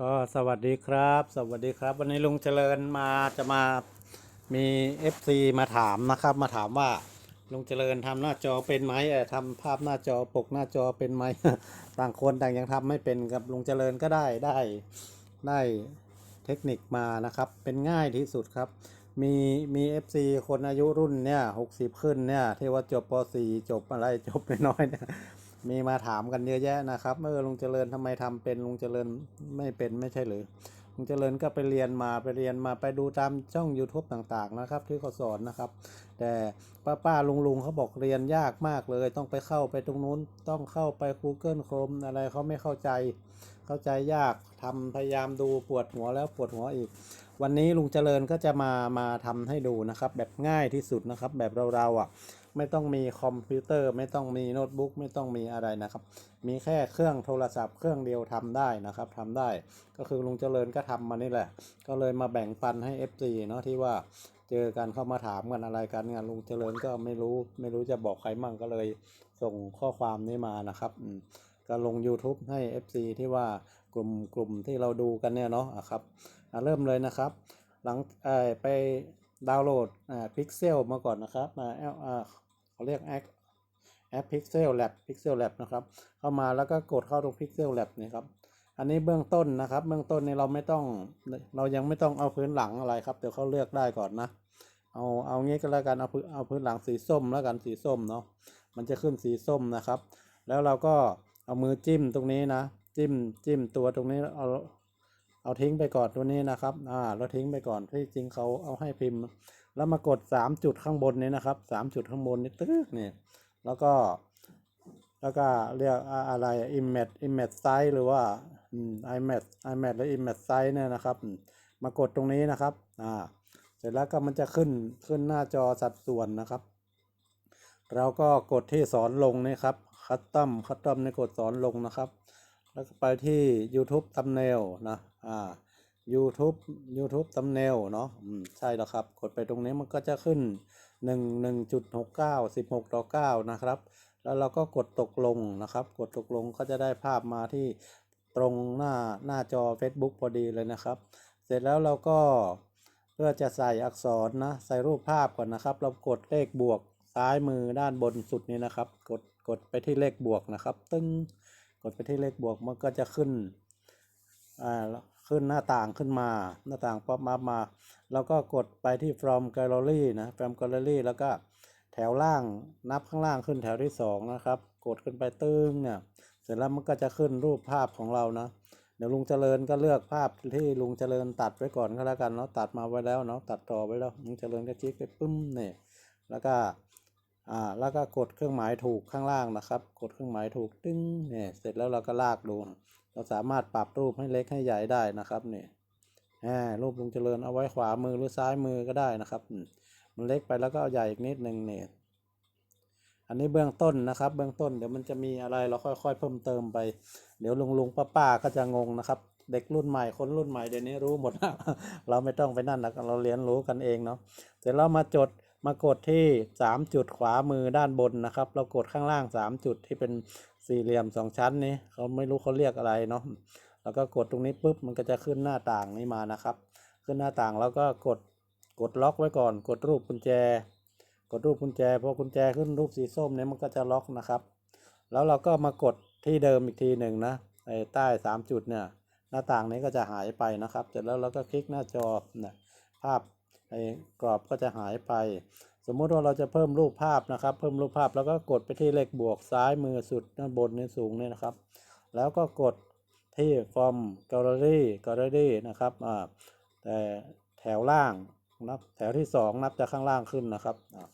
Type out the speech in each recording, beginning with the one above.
ก็สวัสดีครับ สวัสดีครับ วันนี้ลุงเจริญมาจะมามี FC มาถามนะครับ มาถามว่าลุงเจริญทำหน้าจอเป็นไหมเออทำภาพหน้าจอปกหน้าจอเป็นไหม ต่างคนต่างยังทำไม่เป็นครับลุงเจริญก็ได้ได้ได้เทคนิคมานะครับ เป็นง่ายที่สุดครับ มีมี FC คนอายุรุ่นเนี่ยหกสิบขึ้นเนี่ยที่ว่าจบป .4 จบอะไรจบน้อยๆเนี่ย มีมาถามกันเยอะแยะนะครับเออลุงเจริญทำไมทำเป็นลุงเจริญไม่เป็นไม่ใช่หรือลุงเจริญก็ไปเรียนมาไปเรียนมาไปดูตามช่อง YouTube ต่างๆนะครับ ที่เขาสอนนะครับ แต่ป้าป้าลุงลุงเขาบอกเรียนยากมากเลย ต้องไปเข้าไปตรงนู้นต้องเข้าไป Google Chrome อะไรเขาไม่เข้าใจ เข้าใจยากทำพยายามดูปวดหัวแล้วปวดหัวอีก วันนี้ลุงเจริญก็จะมามาทำให้ดูนะครับ แบบง่ายที่สุดนะครับ แบบเราๆอะไม่ต้องมีคอมพิวเตอร์ ไม่ต้องมีโน้ตบุ๊กไม่ต้องมีอะไรนะครับ มีแค่เครื่องโทรศัพท์เครื่องเดียวทำได้นะครับทำได้ก็คือลุงเจริญก็ทำมานี่แหละ ก็เลยมาแบ่งปันให้ FC เนาะที่ว่าเจอกันเข้ามาถามกันอะไรกันงานลุงเจริญก็ไม่รู้ไม่รู้จะบอกใครมั่งก็เลยส่งข้อความนี้มานะครับก็ลง YouTube ให้ FC ที่ว่ากลุ่มกลุ่มที่เราดูกันเนี่ยเนาะครับ เริ่มเลยนะครับ หลังไปดาวน์โหลดอ่า Pixel มาก่อนนะครับมาแอลเขาเรียกแอปแอป Pixel Lab Pixel Lab นะครับ เข้ามาแล้วก็กดเข้าตรง Pixel Lab นี่ครับ อันนี้เบื้องต้นนะครับ เบื้องต้นนี่เราไม่ต้องเรายังไม่ต้องเอาพื้นหลังอะไรครับเดี๋ยวเขาเลือกได้ก่อนนะเอาเอางี้ก็แล้วกันเอาพื้นเอาพื้นหลังสีส้มแล้วกันสีส้มเนาะมันจะขึ้นสีส้มนะครับ แล้วเราก็เอามือจิ้มตรงนี้นะ จิ้มจิ้มตัวตรงนี้เอา เอาทิ้งไปก่อนตัวนี้นะครับอ่าเราทิ้งไปก่อนที่จริงเขาเอาให้พิมพ์ แล้วมากดสามจุดข้างบนนี้นะครับสามจุดข้างบนนี้ตึ๊กเนี่ยแล้วก็ แล้วก็เรียกอะไร image image size หรือว่า image image หรือ image size เนี่ยนะครับ มากดตรงนี้นะครับอ่าเสร็จแล้วก็มันจะขึ้นขึ้นหน้าจอสัดส่วนนะครับ เราก็กดที่สอนลงนี่ครับคัตตัมคัตตัมในกดสอนลงนะครับ แล้วก็ไปที่ YouTube thumbnail นะอ่า YouTube YouTube thumbnail เนาะอืมใช่แล้วครับ กดไปตรงนี้มันก็จะขึ้น 1 1.69 16ต่อ9นะครับ แล้วเราก็กดตกลงนะครับ กดตกลงก็จะได้ภาพมาที่ตรงหน้าหน้าจอ Facebook พอดีเลยนะครับ เสร็จแล้วเราก็เพื่อจะใส่อักษรนะ ใส่รูปภาพก่อนนะครับ เรากดเลขบวกซ้ายมือด้านบนสุดนี้นะครับ กดกดไปที่เลขบวกนะครับ ตึ้ง กดไปที่เลขบวกมันก็จะขึ้นอ่าขึ้นหน้าต่างขึ้นมาหน้าต่างป๊อปมามาแล้วก็กดไปที่ from gallery นะ from gallery แล้วก็แถวล่างนับข้างล่างขึ้นแถวที่สองนะครับ กดขึ้นไปตึ้งเนี่ยเสร็จแล้วมันก็จะขึ้นรูปภาพของเรานะเดี๋ยวลุงเจริญก็เลือกภาพที่ลุงเจริญตัดไว้ก่อนก็แล้วกันเนาะตัดมาไว้แล้วเนาะตัดต่อไว้แล้วลุงเจริญก็คลิกไปปึ้มเนี่ยแล้วก็ อ่าแล้วก็กดเครื่องหมายถูกข้างล่างนะครับ กดเครื่องหมายถูกตึ้งเนี่ยเสร็จแล้วเราก็ลากดูเราสามารถปรับรูปให้เล็กให้ใหญ่ได้นะครับเนี่ยอ่ารูปลุงเจริญเอาไว้ขวามือหรือซ้ายมือก็ได้นะครับ มันเล็กไปแล้วก็เอาใหญ่อีกนิดนึงเนี่ยอันนี้เบื้องต้นนะครับ เบื้องต้นเดี๋ยวมันจะมีอะไรเราค่อยๆ เพิ่มเติมไป เดี๋ยวลุงลุงป้าป้าก็จะงงนะครับ เด็กรุ่นใหม่คนรุ่นใหม่เดี๋ยวนี้รู้หมดเราไม่ต้องไปนั่นนะเราเรียนรู้กันเองเนาะเสร็จแล้วมาจด มากดที่สามจุดขวามือด้านบนนะครับ เรากดข้างล่างสามจุดที่เป็นสี่เหลี่ยมสองชั้นนี้เขาไม่รู้เขาเรียกอะไรเนาะแล้วก็กดตรงนี้ปุ๊บมันก็จะขึ้นหน้าต่างนี้มานะครับ ขึ้นหน้าต่างแล้วก็กดกดล็อกไว้ก่อน กดรูปกุญแจ กดรูปกุญแจพอกุญแจขึ้นรูปสีส้มเนี่ยมันก็จะล็อกนะครับ แล้วเราก็มากดที่เดิมอีกทีหนึ่งนะไอ้ใต้สามจุดเนี่ยหน้าต่างนี้ก็จะหายไปนะครับ เสร็จแล้วเราก็คลิกหน้าจอนะภาพ กรอบก็จะหายไป สมมุติว่าเราจะเพิ่มรูปภาพนะครับ เพิ่มรูปภาพแล้วก็กดไปที่เลขบวกซ้ายมือสุดด้านบนนี้สูงเนี่ยนะครับ แล้วก็กดที่ from gallery gallery นะครับอ่าแต่แถวล่างนับแถวที่สองนับจากข้างล่างขึ้นนะครับอ่า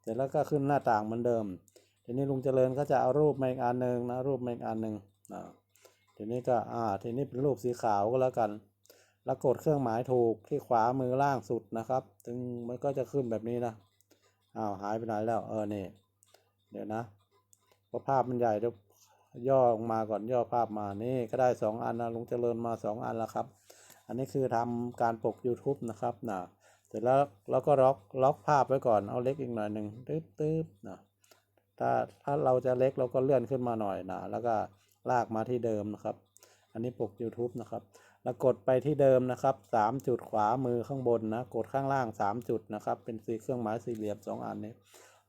เสร็จแล้วก็ขึ้นหน้าต่างเหมือนเดิมทีนี้ลุงเจริญก็จะเอารูปมาอีกอันหนึ่งนะรูปมาอีกอันหนึ่งอ่าทีนี้ก็อ่าทีนี้เป็นรูปสีขาวก็แล้วกัน แล้วกดเครื่องหมายถูกที่ขวามือล่างสุดนะครับถึงมันก็จะขึ้นแบบนี้นะอ้าวหายไปไหนแล้วเออนี่เดี๋ยวนะเพราะภาพมันใหญ่เดี๋ยวย่อลงมาก่อนย่อภาพมานี่ก็ได้สองอันนะลุงเจริญมาสองอันแล้วครับ อันนี้คือทำการปก YouTube นะครับนะเสร็จแล้วเราก็ล็อกล็อกภาพไว้ก่อนเอาเล็กอีกหน่อยหนึ่งตึ๊บตึ๊บนะถ้าถ้าเราจะเล็กเราก็เลื่อนขึ้นมาหน่อยนะแล้วก็ลากมาที่เดิมนะครับ อันนี้ปก YouTube นะครับ แล้วกดไปที่เดิมนะครับสามจุดขวามือข้างบนนะ กดข้างล่างสามจุดนะครับ เป็นสีเครื่องหมายสี่เหลี่ยมสองอันนี้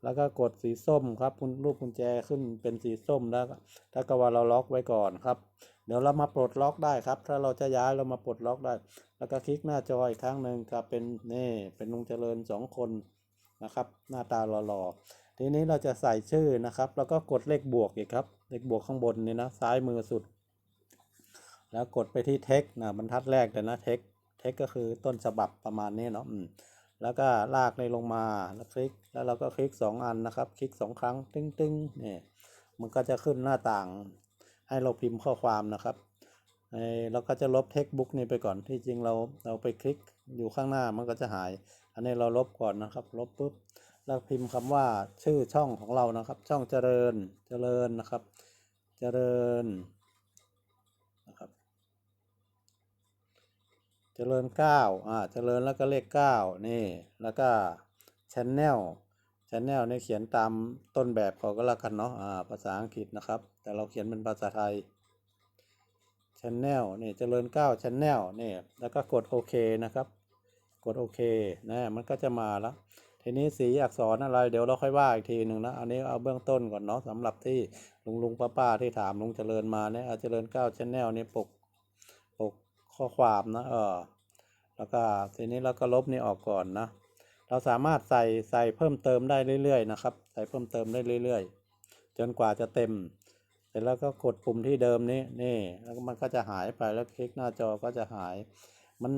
แล้วก็กดสีส้มครับคุณรูปกุญแจขึ้นเป็นสีส้มแล้วถ้าก็ว่าเราล็อกไว้ก่อนครับ เดี๋ยวเรามาปลดล็อกได้ครับ ถ้าเราจะย้ายเรามาปลดล็อกได้ แล้วก็คลิกหน้าจออีกครั้งหนึ่งครับเป็นนี่เป็นลุงเจริญสองคนนะครับ หน้าตาหล่อๆทีนี้เราจะใส่ชื่อนะครับ แล้วก็กดเลขบวกอีกครับ เลขบวกข้างบนนี่นะซ้ายมือสุด แล้วกดไปที่เทคนะบรรทัดแรกเลยนะเทคเทคก็คือต้นฉบับประมาณนี้เนาะอืมแล้วก็ลากในลงมาแล้วคลิกแล้วเราก็คลิกสองอันนะครับ คลิกสองครั้งตึ้งตึ้งนี่มันก็จะขึ้นหน้าต่าง ให้เราพิมพ์ข้อความนะครับเอ่เราก็จะลบเทคบุ๊กนี้ไปก่อนที่จริงเราเราไปคลิกอยู่ข้างหน้ามันก็จะหาย อันนี้เราลบก่อนนะครับ ลบปุ๊บแล้วพิมพ์คำว่าชื่อช่องของเรานะครับ ช่องเจริญเจริญนะครับ เจริญนะครับ เจริญเก้าอ่าเจริญแล้วก็เลขเก้านี่ แล้วก็ชแนลชแนลนี่เขียนตามต้นแบบเขาก็แล้วกันเนาะอ่าภาษาอังกฤษนะครับ แต่เราเขียนเป็นภาษาไทยชแนลนี่เจริญเก้าชแนลนี่แล้วก็กดโอเคนะครับ กดโอเคนะมันก็จะมาแล้วทีนี้สีอักษรอะไร เดี๋ยวเราค่อยว่าอีกทีหนึ่งนะอันนี้เอาเบื้องต้นก่อนเนาะสำหรับที่ลุงลุงป้าป้าที่ถามลุงเจริญมาเนี่ยเอาเจริญเก้าชแนลนี่ปก ข้อความนะเออแล้วก็ทีนี้เราก็ลบนี่ออกก่อนนะ เราสามารถใส่ใส่เพิ่มเติมได้เรื่อยๆนะครับ ใส่เพิ่มเติมได้เรื่อยๆ จนกว่าจะเต็ม เสร็จแล้วก็กดปุ่มที่เดิมนี้นี่แล้วมันก็จะหายไปแล้วคลิกหน้าจอก็จะหาย มัน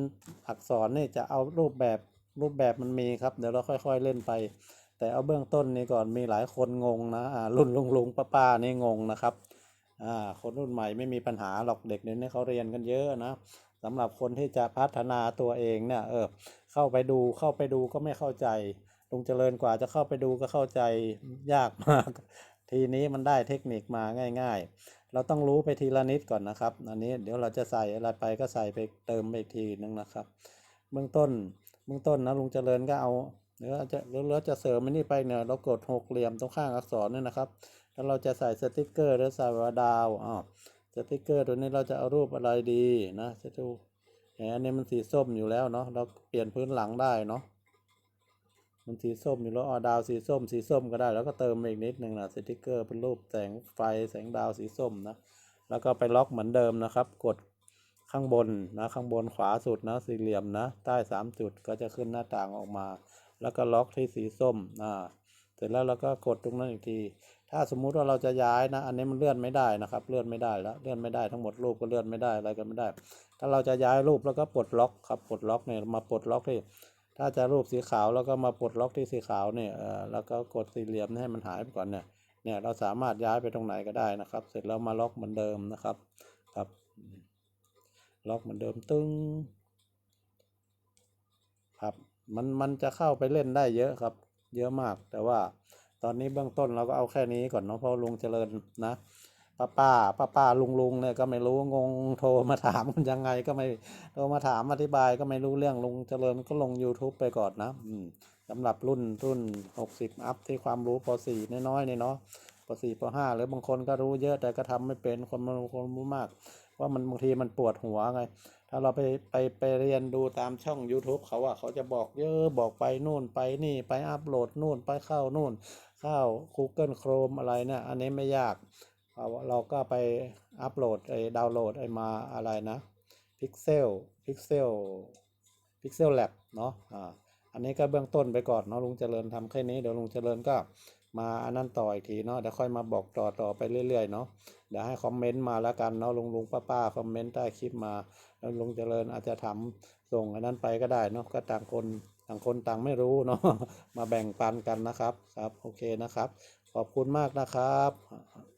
อักษรนี่จะเอารูปแบบรูปแบบมันมีครับ เดี๋ยวเราค่อย ๆเล่นไป แต่เอาเบื้องต้นนี้ก่อนมีหลายคนงงนะอ่ารุ่นลุงลุงป้าป้านี่งงนะครับอ่าคนรุ่นใหม่ไม่มีปัญหาหรอกเด็กเดี๋ยวนี้เขาเรียนกันเยอะนะ สำหรับคนที่จะพัฒนาตัวเองเนี่ยเออเข้าไปดูเข้าไปดูก็ไม่เข้าใจลุงเจริญกว่าจะเข้าไปดูก็เข้าใจยากมาก ทีนี้มันได้เทคนิคมาง่าย ๆ เราต้องรู้ไปทีละนิดก่อนนะครับ อันนี้เดี๋ยวเราจะใส่อะไรไปก็ใส่ไปเติมไปอีกทีนึงนะครับเบื้องต้นเบื้องต้นนะลุงเจริญก็เอาหรือจะหรือจะเสริมมันนี่ไปเนี่ยเรากดหกเหลี่ยมตรงข้างอักษรเนี่ยนะครับ แล้วเราจะใส่สติกเกอร์หรือใส่ดาวอ้าว สติกเกอร์ตัวนี้เราจะเอารูปอะไรดีนะจะดูแหมอันนี้มันสีส้มอยู่แล้วเนาะเราเปลี่ยนพื้นหลังได้เนาะมันสีส้มอยู่แล้วอ๋อดาวสีส้ม สีส้มก็ได้ แล้วก็เติมมาอีกนิดหนึ่งนะสติกเกอร์เป็นรูปแสงไฟแสงดาวสีส้มนะแล้วก็ไปล็อกเหมือนเดิมนะครับ กดข้างบนนะข้างบนขวาสุดนะสี่เหลี่ยมนะ ใต้สามจุดก็จะขึ้นหน้าต่างออกมา แล้วก็ล็อกที่สีส้มอ่าเสร็จแล้วเราก็กดตรงนั้นอีกที ถ้าสมมุติว่าเราจะย้ายนะ อันนี้มันเลื่อนไม่ได้นะครับ เลื่อนไม่ได้แล้ว เลื่อนไม่ได้ทั้งหมดรูปก็เลื่อนไม่ได้อะไรก็ไม่ได้ ถ้าเราจะย้ายรูปแล้วก็ปลดล็อกครับ ปลดล็อกเนี่ยมาปลดล็อกที่ ถ้าจะรูปสีขาวแล้วก็มาปลดล็อกที่สีขาวเนี่ยเออแล้วก็กดสี่เหลี่ยมให้มันหายไปก่อนเนี่ย เนี่ยเราสามารถย้ายไปตรงไหนก็ได้นะครับ เสร็จแล้วมาล็อกเหมือนเดิมนะครับ ครับ ล็อกเหมือนเดิมตึ้ง ครับ มันมันจะเข้าไปเล่นได้เยอะครับ เยอะมากแต่ว่า ตอนนี้เบื้องต้นเราก็เอาแค่นี้ก่อนเนาะเพราะลุงเจริญนะป้าป้าป้าป้าลุงลุงเนี่ยก็ไม่รู้งงโทรมาถามมันยังไงก็ไม่โทรมาถามอธิบายก็ไม่รู้เรื่องลุงเจริญก็ลง YouTube ไปก่อนนะสำหรับรุ่นรุ่นหกสิบอัพที่ความรู้ปสี่น้อยๆเนี่ยเนาะปสี่ปห้าหรือบางคนก็รู้เยอะแต่ก็ทำไม่เป็นคนบางคนรู้มาก ว่ามันบางทีมันปวดหัวไง ถ้าเราไปไปไปเรียนดูตามช่อง YouTube เขาอะเขาจะบอกเยอะบอกไปนู่นไปนี่ไปอัพโหลดนู่นไปเข้านู่น เข้า Google Chrome อะไรเนี่ยอันนี้ไม่ยากเอาเราก็ไปอัพโหลดไอ้ดาวน์โหลดไอ้มาอะไรนะ Pixel Pixel Pixel Lab เนาะอ่าอันนี้ก็เบื้องต้นไปก่อนเนาะลุงเจริญทำแค่นี้เดี๋ยวลุงเจริญก็ มาอันนั้นต่ออีกทีเนาะเดี๋ยวค่อยมาบอกต่อต่อไปเรื่อยๆเนาะเดี๋ยวให้คอมเมนต์มาแล้วกันเนาะลุงลุงป้าป้าคอมเมนต์ใต้คลิปมาแล้วลุงเจริญอาจจะทำส่งอันนั้นไปก็ได้เนาะก็ต่างคนต่างคนต่างไม่รู้เนาะมาแบ่งปันกันนะครับครับโอเคนะครับ ขอบคุณมากนะครับ